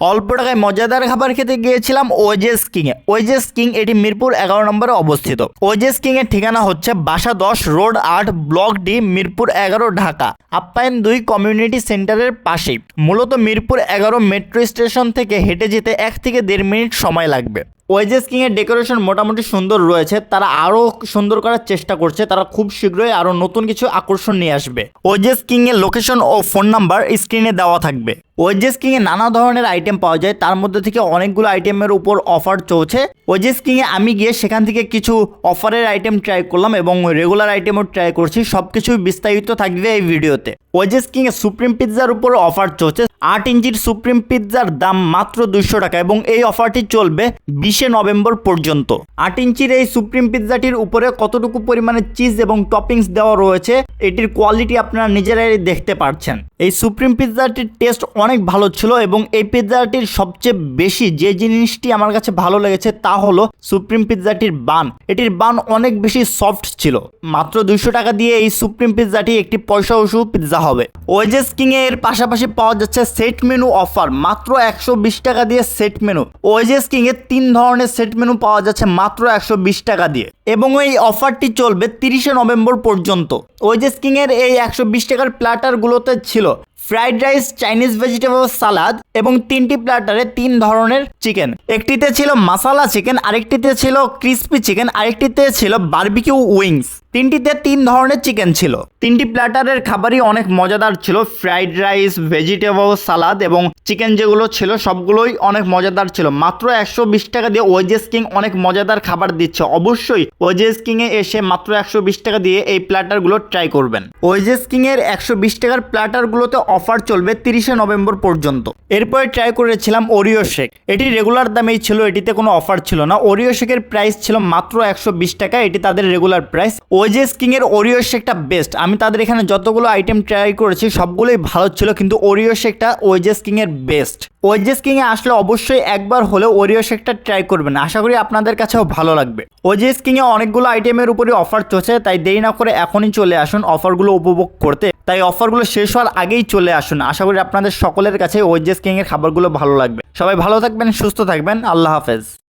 অল্প টাকায় মজাদার খাবার খেতে গিয়েছিলাম ওয়েজেস কিং এ ওজেস কিং এটি মিরপুর এগারো নম্বরে অবস্থিত। ওয়েজেস কিং এর ঠিকানা হচ্ছে বাসা দশ, রোড আট, ব্লক ডি, মিরপুর এগারো, ঢাকা। আপ্যায়ন দুই কমিউনিটি সেন্টারের পাশেই। মূলত মিরপুর এগারো মেট্রো স্টেশন থেকে হেঁটে যেতে এক থেকে দেড় মিনিট সময় লাগবে। ওয়েজেস কিং এর ডেকোরেশন মোটামুটি সুন্দর রয়েছে, তারা আরও সুন্দর করার চেষ্টা করছে, তারা খুব শীঘ্রই আরও নতুন কিছু আকর্ষণ নিয়ে আসবে। ওয়েজেস কিং এর লোকেশন ও ফোন নাম্বার স্ক্রিনে দেওয়া থাকবে। ওয়েজেস কিং এ নানা ধরনের আইটেম পাওয়া যায়। তার মধ্যে থেকে অনেকগুলো আইটেমের উপর অফার চলছে। ওয়েজেস কিং এ আমি গিয়ে সেখান থেকে কিছু অফারের আইটেম ট্রাই করলাম এবং রেগুলার আইটেমও ট্রাই করছি। সব কিছুই বিস্তারিত থাকবে এই ভিডিওতে। ওয়েজেস কিং এ সুপ্রিম পিৎজার উপর অফার চলছে। আট ইঞ্চির সুপ্রিম পিৎজার দাম মাত্র দুইশো টাকা এবং এই অফারটি চলবে বিশে নভেম্বর পর্যন্ত। আট ইঞ্চির এই সুপ্রিম পিৎজাটির উপরে কতটুকু পরিমাণে চিজ এবং টপিংস দেওয়া রয়েছে, এটির কোয়ালিটি আপনারা নিজেরাই দেখতে পাচ্ছেন এই সুপ্রিম পিৎজাটির টেস্ট অনেক ভালো ছিল এবং এই পিৎজাটির সবচেয়ে বেশি যে জিনিসটি আমার কাছে ভালো লেগেছে তা হলো সুপ্রিম পিৎজাটির বান। এটির বান অনেক বেশি সফট ছিল। মাত্র দুইশো টাকা দিয়ে এই সুপ্রিম পিৎজাটি একটি পয়সা উসু পিৎজা হবে। ওয়েজেস কিং এর পাশাপাশি পাওয়া যাচ্ছে সেট মেনু অফার। মাত্র একশো বিশ টাকা দিয়ে সেট মেনু। ওয়েজেস কিং এর তিন ধরনের সেট মেনু পাওয়া যাচ্ছে মাত্র একশো বিশ টাকা দিয়ে। এবং এই অফারটি চলবে তিরিশে নভেম্বর পর্যন্ত। ওয়েজেস কিং এর এই একশো বিশ টাকার প্ল্যাটারগুলোতে ছিল fried rice, Chinese vegetable salad এবং তিনটি প্ল্যাটারে তিন ধরনের চিকেন একটিতে ছিল মাসালা চিকেন আরেকটিতে ছিল ক্রিস্পি চিকেন আরেকটিতে ছিল বারবিকিউ উইংস তিনটিতে তিন ধরনের চিকেন ছিল। তিনটি প্ল্যাটারের খাবারই অনেক মজাদার ছিল। ফ্রাইড রাইস ভেজিটেবল সালাদ এবং চিকেন যেগুলো ছিল, সবগুলোই অনেক মজাদার ছিল। মাত্র একশো বিশ টাকা দিয়ে ওয়েজেস কিং অনেক মজাদার খাবার দিচ্ছে। অবশ্যই ওয়েজেস কিং এ এসে মাত্র একশো বিশ টাকা দিয়ে এই প্ল্যাটারগুলো ট্রাই করবেন। ওয়েজেস কিং এর একশো বিশ টাকার প্ল্যাটারগুলোতে অফার চলবে তিরিশে নভেম্বর পর্যন্ত। এরপরে ট্রাই করেছিলাম ওরিও শেক এটি রেগুলার দামেই ছিল, এটিতে কোনো অফার ছিল না। ওরিও শেকের প্রাইস ছিল মাত্র একশো বিশ টাকা, এটি তাদের রেগুলার প্রাইস ওয়েজেস কিং এর ওরিও শেকটা বেস্ট আমি তাদের এখানে যতগুলো আইটেম ট্রাই করেছি, সবগুলোই ভালো ছিল, কিন্তু ওরিও শেকটা ওয়েজেস কিং এর বেস্ট ওয়েজেস কিং এ আসলে অবশ্যই একবার হলেও ওরিও শেকটা ট্রাই করবেন। আশা করি আপনাদের কাছেও ভালো লাগবে। ওয়েজেস কিং এ অনেকগুলো আইটেমের উপরে অফার চলছে, তাই দেরি না করে এখনই চলে আসুন অফারগুলো উপভোগ করতে। তাই অফারগুলো শেষ হওয়ার আগেই চলে আসুন। আশা করি আপনাদের সকলের কাছে ওয়েজেস কিং এর খাবারগুলো ভালো লাগবে। সবাই ভালো থাকবেন, সুস্থ থাকবেন। আল্লাহ হাফেজ।